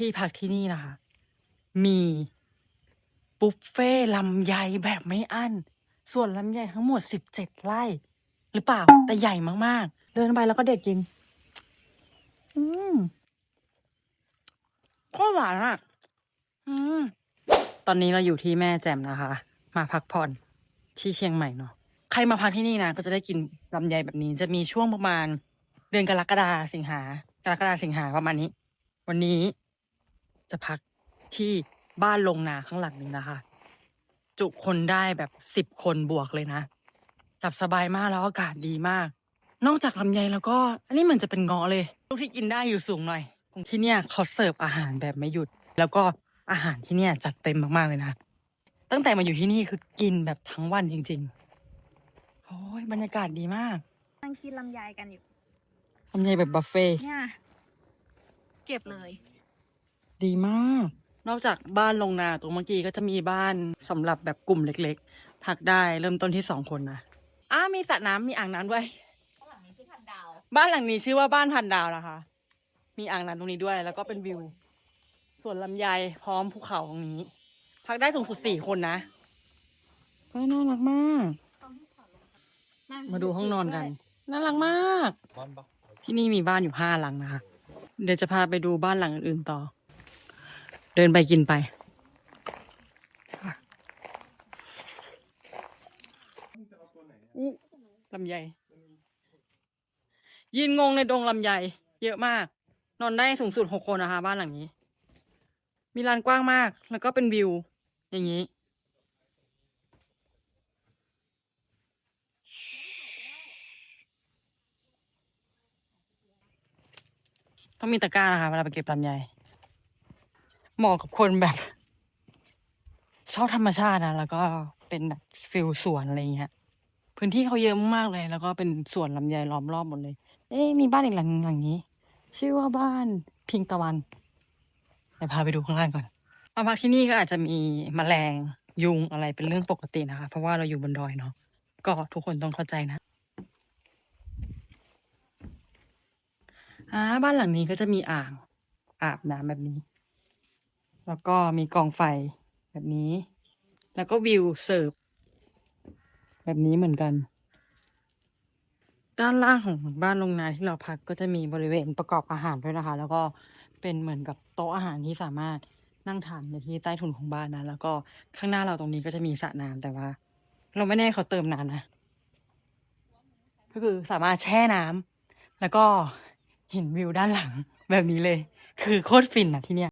ที่พักที่นี่นะคะ มีบุฟเฟ่ลำไยแบบไม่อั้น ส่วนลำไยทั้งหมดสิบเจ็ดไร่ หรือเปล่า แต่ใหญ่มากๆ เดินไปแล้วก็เด็ดกิน อืมโคตรหวานอะ อืม ตอนนี้เราอยู่ที่แม่แจ่มนะคะ มาพักผ่อนที่เชียงใหม่เนาะ ใครมาพักที่นี่นะก็จะได้กินลำไยแบบนี้ จะมีช่วงประมาณ เดือนกรกฎาสิงหากรกฎาสิงหาประมาณนี้ วันนี้ จะพักที่บ้านลงนาข้างหลังนี้นะคะ จุคนได้แบบสิบคนบวกเลยนะหลับสบายมากแล้วอากาศดีมาก นอกจากลำไยแล้วก็ อันนี้เหมือนจะเป็นเงาะเลยลูกที่กินได้อยู่สูงหน่อยที่เนี่ยเขาเสิร์ฟอาหารแบบไม่หยุด แล้วก็อาหารที่เนี่ยจัดเต็มมากๆเลยนะตั้งแต่มาอยู่ที่นี่คือกินแบบทั้งวันจริง ๆ โอ้ยบรรยากาศดีมากนั่งกินลำไยกันอยู่ลำไยแบบบัฟเฟ่ต์เนี่ยเก็บเลย ดีมาก นอกจากบ้านลงนาตรงเมื่อกี้ก็จะมีบ้านสำหรับแบบกลุ่มเล็กๆ พักได้เริ่มต้นที่สองคนนะอ้ามีสระน้ำมีอ่างน้ำด้วย ข้างหลังนี้ที่พันดาว บ้านหลังนี้ชื่อว่าบ้านพันดาวนะคะ มีอ่างน้ำตรงนี้ด้วย แล้วก็เป็นวิว ส่วนลำไยพร้อมภูเขาตรงนี้ พักได้สูงสุดสี่คนนะเฮ้ยน่ารักมาก มาดูห้องนอนกัน น่ารักมาก ที่นี่มีบ้านอยู่ห้าหลังนะคะ เดี๋ยวจะพาไปดูบ้านหลังอื่นๆต่อ เดินไปกินไป อู้ลำไยยืนงงในดงลำไยเยอะมาก นอนได้สูงสุดหกคนนะคะ บ้านหลังนี้ มีลานกว้างมาก แล้วก็เป็นวิว อย่างนี้ ต้องมีตะกร้านะคะเวลาไปเก็บลำไย เหมาะกับคนแบบชอบธรรมชาตินะแล้วก็เป็นแบบฟิลสวนอะไรเงี้ยพื้นที่เขาเยอะมากๆเลย แล้วก็เป็นสวนลำไยล้อมรอบหมดเลย เอ๊ะมีบ้านอีกหลังหนึ่งหลังนี้ ชื่อว่าบ้านพิงตะวันเดี๋ยวพาไปดูข้างล่างก่อนมาพักที่นี่ก็อาจจะมีแมลงยุงอะไรเป็นเรื่องปกตินะคะ เพราะว่าเราอยู่บนดอยเนาะก็ทุกคนต้องเข้าใจนะอ่าบ้านหลังนี้ก็จะมีอ่างอาบน้ำแบบนี้ แล้วก็มีกองไฟแบบนี้ แล้วก็วิวเสิร์ฟแบบนี้เหมือนกัน ด้านล่างของบ้านลงนาที่เราพักก็จะมีบริเวณประกอบอาหารด้วยนะคะ แล้วก็เป็นเหมือนกับโต๊ะอาหารที่สามารถนั่งทานในที่ใต้ถุนของบ้านนะแล้วก็ข้างหน้าเราตรงนี้ก็จะมีสระน้ำแต่ว่า เราไม่ได้เขาเติมน้ำนะ ก็คือสามารถแช่น้ำแล้วก็เห็นวิวด้านหลังแบบนี้เลย คือโคตรฟินอะที่เนี่ย